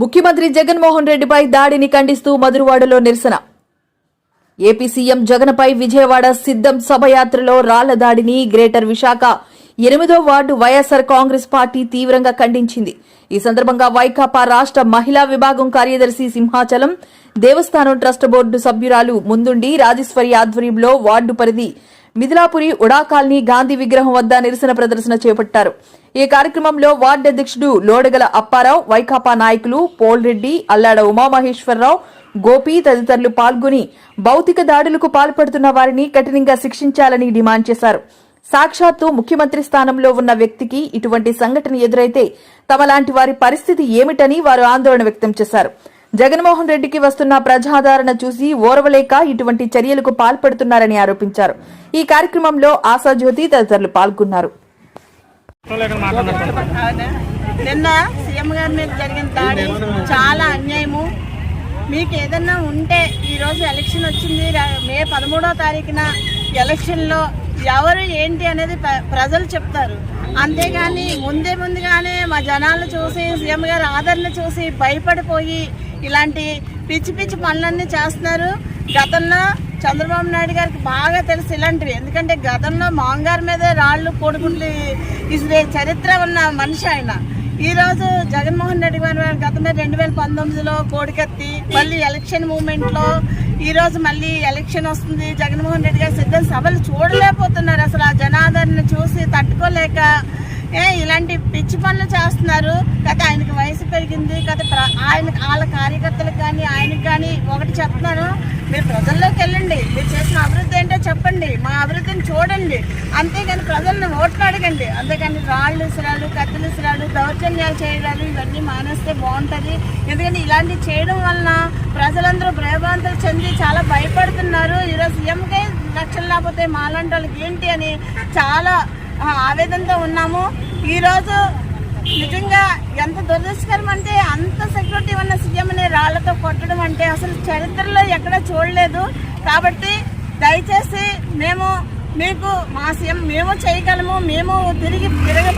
ముఖ్యమంత్రి జగన్మోహన్ రెడ్డిపై దాడిని ఖండిస్తూ మధురవాడలో నిరసన. ఏపీ సీఎం జగన్పై విజయవాడ సిద్ధం శోభయాత్రలో రాళ్ళ దాడిని గ్రేటర్ విశాఖ ఎనిమిదో వార్డు వైఎస్సార్ కాంగ్రెస్ పార్టీ తీవ్రంగా ఖండించింది. ఈ సందర్భంగా వైకాపా రాష్ట్ర మహిళా విభాగం కార్యదర్శి సింహాచలం దేవస్థానం ట్రస్ట్ బోర్డు సభ్యురాలు ముందుండి రాజేశ్వరి ఆధ్వర్యంలో వార్డు పరిధి మిథిలాపురి ఉడా కాలనీ గాంధీ విగ్రహం వద్ద నిరసన ప్రదర్శన చేపట్టారు. ఈ కార్యక్రమంలో వార్డు అధ్యక్షుడు లోడగల అప్పారావు వైకాపా నాయకులు పోల్రెడ్డి అల్లాడ ఉమామహేశ్వరరావు గోపి తదితరులు పాల్గొని భౌతిక దాడులకు పాల్పడుతున్న వారిని కఠినంగా శిక్షించాలని డిమాండ్ చేశారు. సాక్షాత్తు ముఖ్యమంత్రి స్థానంలో ఉన్న వ్యక్తికి ఇటువంటి సంఘటన ఎదురైతే తమలాంటి వారి పరిస్థితి ఏమిటని వారు ఆందోళన వ్యక్తం చేశారు. జగన్మోహన్ రెడ్డికి వస్తున్న ప్రజాదరణ చూసి ఓర్వలేక ఇటువంటి చర్యలకు పాల్పడుతున్నారని ఆరోపించారు. ఈ కార్యక్రమంలో ఆశాజ్యోతి తదితరులు పాల్గొన్నారు. నిన్న సీఎం గారి మీద జరిగిన దాడి చాలా అన్యాయము. మీకు ఏదన్నా ఉంటే ఈరోజు ఎలక్షన్ వచ్చింది మే పదమూడో తారీఖున ఎలక్షన్లో ఎవరు ఏంటి అనేది ప్ర- ప్రజలు చెప్తారు. అంతేగాని ముందే ముందుగానే మా జనాలను చూసి సీఎం గారి ఆదరణ చూసి భయపడిపోయి ఇలాంటి పిచ్చి పిచ్చి పనులన్నీ చేస్తున్నారు. గతంలో చంద్రబాబు నాయుడు గారికి బాగా తెలుసు ఇలాంటివి. ఎందుకంటే గతంలో మాంగారు మీద రాళ్ళు కొడుకులు ఇదే చరిత్ర ఉన్న మనిషి ఆయన. ఈ రోజు జగన్మోహన్ రెడ్డి గారు గతంలో రెండు వేల పంతొమ్మిదిలో కోడికత్తి మళ్ళీ ఎలక్షన్ మూమెంట్లో ఈరోజు ఈ రోజు మళ్ళీ ఎలక్షన్ వస్తుంది. జగన్మోహన్ రెడ్డి గారు సిద్ధం సభలు చూడలేకపోతున్నారు. అసలు ఆ జనాదరణ చూసి తట్టుకోలేక ఏ ఇలాంటి పిచ్చి పనులు చేస్తున్నారు. గత ఆయనకి వయసు పెరిగింది. గత ప్ర- ఆయన వాళ్ళ కార్యకర్తలకు కానీ ఆయనకి కానీ ఒకటి చెప్తున్నాను. మీరు ప్రజల్లోకి వెళ్ళండి. మీరు చేసిన అభివృద్ధి ఏంటో చెప్పండి. మా అభివృద్ధిని చూడండి. అంతేగాని ప్రజల్ని ఓట్లు అడగండి. అంతేగాని రాళ్ళు ఇసురాలు కత్తులు ఇసురాలు దౌర్జన్యాలు చేయడాలు ఇవన్నీ మానేస్తే బాగుంటుంది. ఎందుకంటే ఇలాంటివి చేయడం వలన ప్రజలందరూ భయభ్రాంతులు చెంది చాలా భయపడుతున్నారు. ఈరోజు సీఎంకే లక్షలు లేకపోతే మాలాంటి వాళ్ళకి ఏంటి అని చాలా ఆవేదనతో ఉన్నాము. ఈరోజు నిజంగా ఎంత దురదృష్టకరం అంటే అంత సెక్యూరిటీ ఉన్న సీఎంని రాళ్ళతో కొట్టడం అంటే అసలు చరిత్రలో ఎక్కడ చూడలేదు. కాబట్టి దయచేసి మేము మీకు మా సీఎం మేము చేయగలము. మేము తిరిగి తిరగ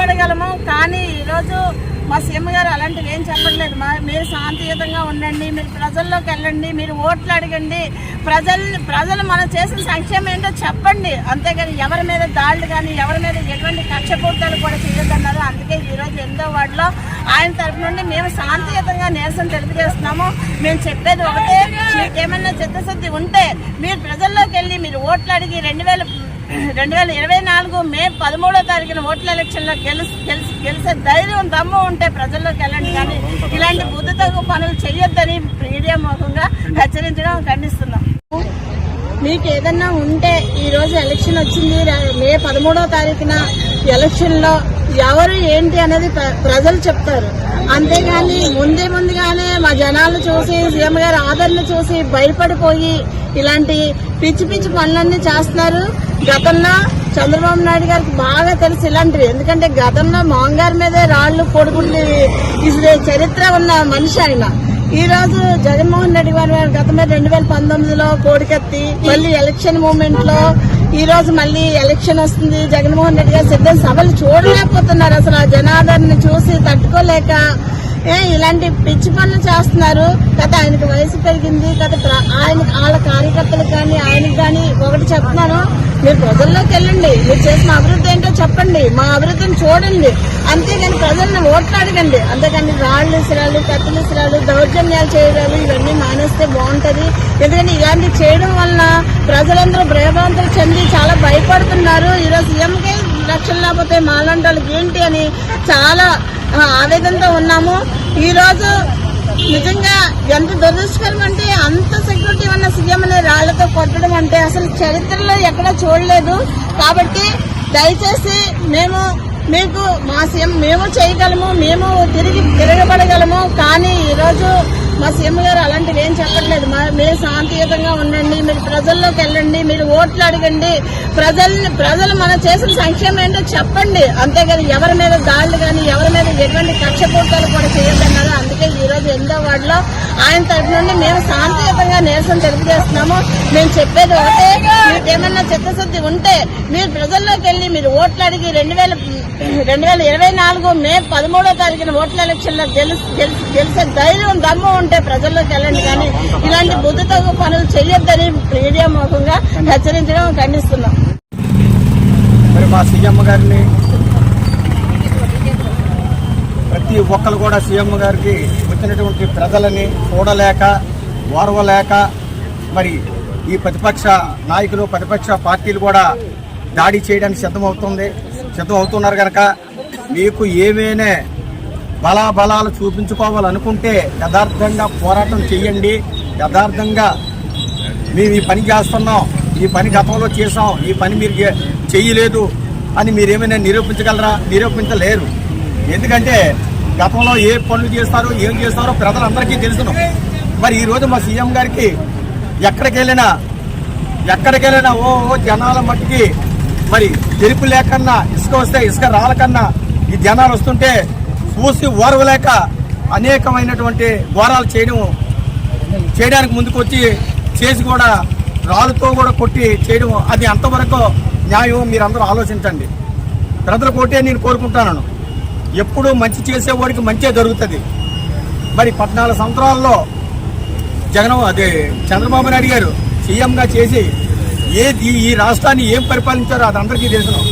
మా సీఎం గారు అలాంటివి ఏం చెప్పట్లేదు. మా మీరు శాంతియుతంగా ఉండండి మీరు ప్రజల్లోకి వెళ్ళండి మీరు ఓట్లు అడగండి. ప్రజలు ప్రజలు మనం చేసిన సంక్షేమం ఏంటో చెప్పండి. అంతేగాని ఎవరి మీద దాడులు కానీ ఎవరి మీద ఎటువంటి కక్షపూర్తాలు కూడా చేయొద్దన్నారు. అందుకే ఈరోజు ఎంతో వాటిలో ఆయన తరపు నుండి మేము శాంతియుతంగా నిరసన తెలియజేస్తున్నాము. మేము చెప్పేది ఒకటే మీకు ఏమన్నా చిత్తశుద్ధి ఉంటే మీరు ప్రజల్లోకి వెళ్ళి మీరు ఓట్లు అడిగి రెండు రెండు వేల ఇరవై నాలుగు మే పదమూడో తారీఖున ఓట్ల ఎలక్షన్లో గెలిచి గెలిచి గెలిచే ధైర్యం దమ్ము ఉంటే ప్రజల్లోకి వెళ్ళండి. కానీ ఇలాంటి బుద్ధి పనులు చేయొద్దని మీడియా ముఖంగా హెచ్చరించడం ఖండిస్తున్నాం. మీకు ఏదన్నా ఉంటే ఈ రోజు ఎలక్షన్ వచ్చింది. మే పదమూడో తారీఖున ఎలక్షన్లో ఎవరు ఏంటి అనేది ప్ర- ప్రజలు చెప్తారు. అంతేగాని ముందే ముందుగానే మా జనాలు చూసి సీఎం గారి ఆదరణ చూసి భయపడిపోయి ఇలాంటి పిచ్చి పిచ్చి పనులన్నీ చేస్తున్నారు. గతంలో చంద్రబాబు నాయుడు గారికి బాగా తెలుసు ఇలాంటివి. ఎందుకంటే గతంలో మాంగారు మీదే రాళ్ళు కొడుకులు ఇది చరిత్ర ఉన్న మనిషి ఆయన. ఈ రోజు జగన్మోహన్ రెడ్డి గారు గతమే రెండు వేల పంతొమ్మిదిలో కోడికెత్తి మళ్ళీ ఎలక్షన్ మూమెంట్లో ఈ రోజు మళ్ళీ ఎలక్షన్ వస్తుంది. జగన్మోహన్ రెడ్డి గారు సిద్ధం సభలు చూడలేకపోతున్నారు. అసలు ఆ జనాదరణ చూసి తట్టుకోలేక ఏ ఇలాంటి పిచ్చి పనులు చేస్తున్నారు. గత ఆయనకి వయసు పెరిగింది. గత ప్ర- ఆయన వాళ్ళ కార్యకర్తలకు కానీ ఆయనకి కానీ ఒకటి చెప్తున్నాను. మీరు ప్రజల్లోకి వెళ్ళండి. మీరు చేసిన అభివృద్ధి ఏంటో చెప్పండి. మా అభివృద్ధిని చూడండి. అంతేగాని ప్రజల్ని ఓట్లు అడగండి. అంతేగాని రాళ్ళు ఇసిరాలు కత్తులు ఇసిరాలు దౌర్జన్యాలు చేయడాలు ఇవన్నీ మానేస్తే బాగుంటుంది. ఎందుకంటే ఇలాంటివి చేయడం వలన ప్రజలందరూ భయభ్రాంతులు చెంది చాలా భయపడుతున్నారు. ఈరోజు సీఎంకే లక్షలు లేకపోతే మాలాంటి వాళ్ళకి ఏంటి అని చాలా ఆవేదనతో ఉన్నాము. ఈ రోజు నిజంగా ఎంత దురదృష్టకరం అంటే అంత సెక్యూరిటీ ఉన్న సీఎం అనే రాళ్ళతో కొట్టడం అంటే అసలు చరిత్రలో ఎక్కడ చూడలేదు. కాబట్టి దయచేసి మేము మీకు మా సీఎం మేము చేయగలము మేము తిరిగి తిరగబడగలము. కానీ ఈరోజు మా సీఎం గారు అలాంటివి ఏం చెప్పట్లేదు. మీరు శాంతియుతంగా ఉండండి మీరు ప్రజల్లోకి వెళ్ళండి మీరు ఓట్లు అడగండి. ప్రజల్ని ప్రజలు మనం చేసిన సంక్షేమం ఏంటో చెప్పండి. అంతేగాని ఎవరి మీద దాడులు కానీ ఎవరి మీద ఎటువంటి కక్ష పూర్తాలు కూడా చేయొద్దన్నారు అందుకే ఈరోజు ఎనిమిదో వార్డులో ఆయన తరఫు నుండి మేము శాంతియుతంగా నిరసన తెలియజేస్తున్నాము. మేము చెప్పేది ఒకటే మీకు ఏమన్నా చిత్తశుద్ధి ఉంటే మీరు ప్రజల్లోకి వెళ్ళి మీరు ఓట్లు అడిగి రెండు వేల రెండు వేల ఇరవై నాలుగు మే పదమూడో తారీఖున ఓట్ల ఎలక్షన్లో గెలిచి గెలిచి- గెలిచే ధైర్యం దమ్ము ఉంటే ప్రజల్లోకి వెళ్ళండి కానీ ఇలాంటి బుద్ధి పనులు చేయొద్దని మీడియా ముఖంగా హెచ్చరించడం ఖండిస్తున్నాం. మరి మా సీఎం గారిని ప్రతి ఒక్కరు కూడా సీఎం గారికి వచ్చినటువంటి ప్రజలని చూడలేక ఓర్వలేక మరి ఈ ప్రతిపక్ష నాయకులు ప్రతిపక్ష పార్టీలు కూడా దాడి చేయడానికి సిద్ధమవుతుంది. సిద్ధం అవుతున్నారు కనుక మీకు ఏమైనా బలాబలాలు చూపించుకోవాలనుకుంటే యథార్థంగా పోరాటం చేయండి యథార్థంగా మేము ఈ పని చేస్తున్నాం. ఈ పని గతంలో చేసాం ఈ పని మీరు చేయలేదు అని మీరేమైనా నిరూపించగలరా? నిరూపించలేరు. ఎందుకంటే గతంలో ఏ పనులు చేస్తారో ఏం చేస్తారో ప్రజలందరికీ తెలుసును. మరి ఈరోజు మా సీఎం గారికి ఎక్కడికి వెళ్ళినా ఎక్కడికి వెళ్ళినా ఓ ఓ జనాల మట్టికి మరి తెరుపు లేకన్నా ఇసుక వస్తే ఇసుక రాలకన్నా ఈ జనాలు వస్తుంటే చూసి ఓర్వలేక అనేకమైనటువంటి ఘోరాలు చేయడం చేయడానికి ముందుకు వచ్చి చేసి కూడా రాళ్ళతో కూడా కొట్టి చేయడం అది అంతవరకు న్యాయం మీరందరూ ఆలోచించండి. ప్రజల కోటే నేను కోరుకుంటాను ఎప్పుడూ మంచి చేసేవాడికి మంచే జరుగుతుంది. మరి పద్నాలుగు సంవత్సరాల్లో జగన్ అదే చంద్రబాబు నాయుడు గారు సీఎంగా చేసి ఏ ఈ ఈ రాష్ట్రాన్ని ఏం పరిపాలించారో అది అందరికీ తెలుసును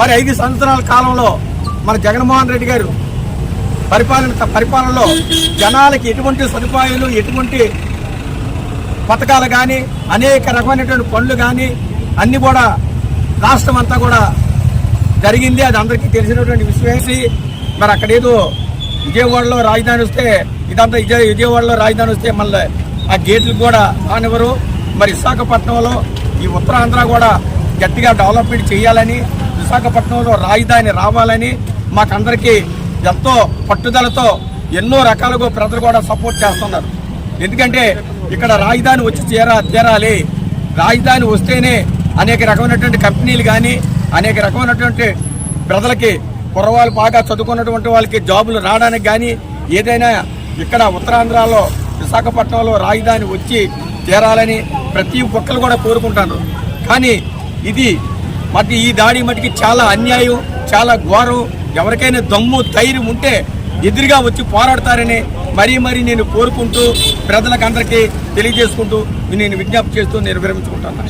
మరి ఐదు సంవత్సరాల కాలంలో మన జగన్మోహన్ రెడ్డి గారు పరిపాలన పరిపాలనలో జనాలకి ఎటువంటి సదుపాయాలు ఎటువంటి పథకాలు కానీ అనేక రకమైనటువంటి పనులు కానీ అన్నీ కూడా రాష్ట్రం అంతా కూడా జరిగింది. అది అందరికీ తెలిసినటువంటి విశ్వేసి మరి అక్కడ ఏదో విజయవాడలో రాజధాని వస్తే ఇదంతా విజయ విజయవాడలో రాజధాని వస్తే మళ్ళీ ఆ గేట్లు కూడా రానివ్వరు. మరి విశాఖపట్నంలో ఈ ఉత్తరాంధ్ర కూడా గట్టిగా డెవలప్మెంట్ చేయాలని విశాఖపట్నంలో రాజధాని రావాలని మాకందరికీ ఎంతో పట్టుదలతో ఎన్నో రకాలుగా ప్రజలు కూడా సపోర్ట్ చేస్తున్నారు. ఎందుకంటే ఇక్కడ రాజధాని వచ్చి చేరా చేరాలి. రాజధాని వస్తేనే అనేక రకమైనటువంటి కంపెనీలు కానీ అనేక రకమైనటువంటి ప్రజలకి కుర్రవాళ్ళు బాగా చదువుకున్నటువంటి వాళ్ళకి జాబులు రావడానికి కానీ ఏదైనా ఇక్కడ ఉత్తరాంధ్రలో విశాఖపట్నంలో రాజధాని వచ్చి చేరాలని ప్రతి ఒక్కరు కూడా కోరుకుంటాను కానీ ఇది మట్టి ఈ దాడి మటుకి చాలా అన్యాయం చాలా ఘోరం. ఎవరికైనా దమ్ము ధైర్యం ఉంటే ఎదురుగా వచ్చి పోరాడతారని మరీ మరీ నేను కోరుకుంటూ ప్రజలకు అందరికీ తెలియజేసుకుంటూ నేను విజ్ఞప్తి చేస్తూ నేను విరమించుకుంటాను.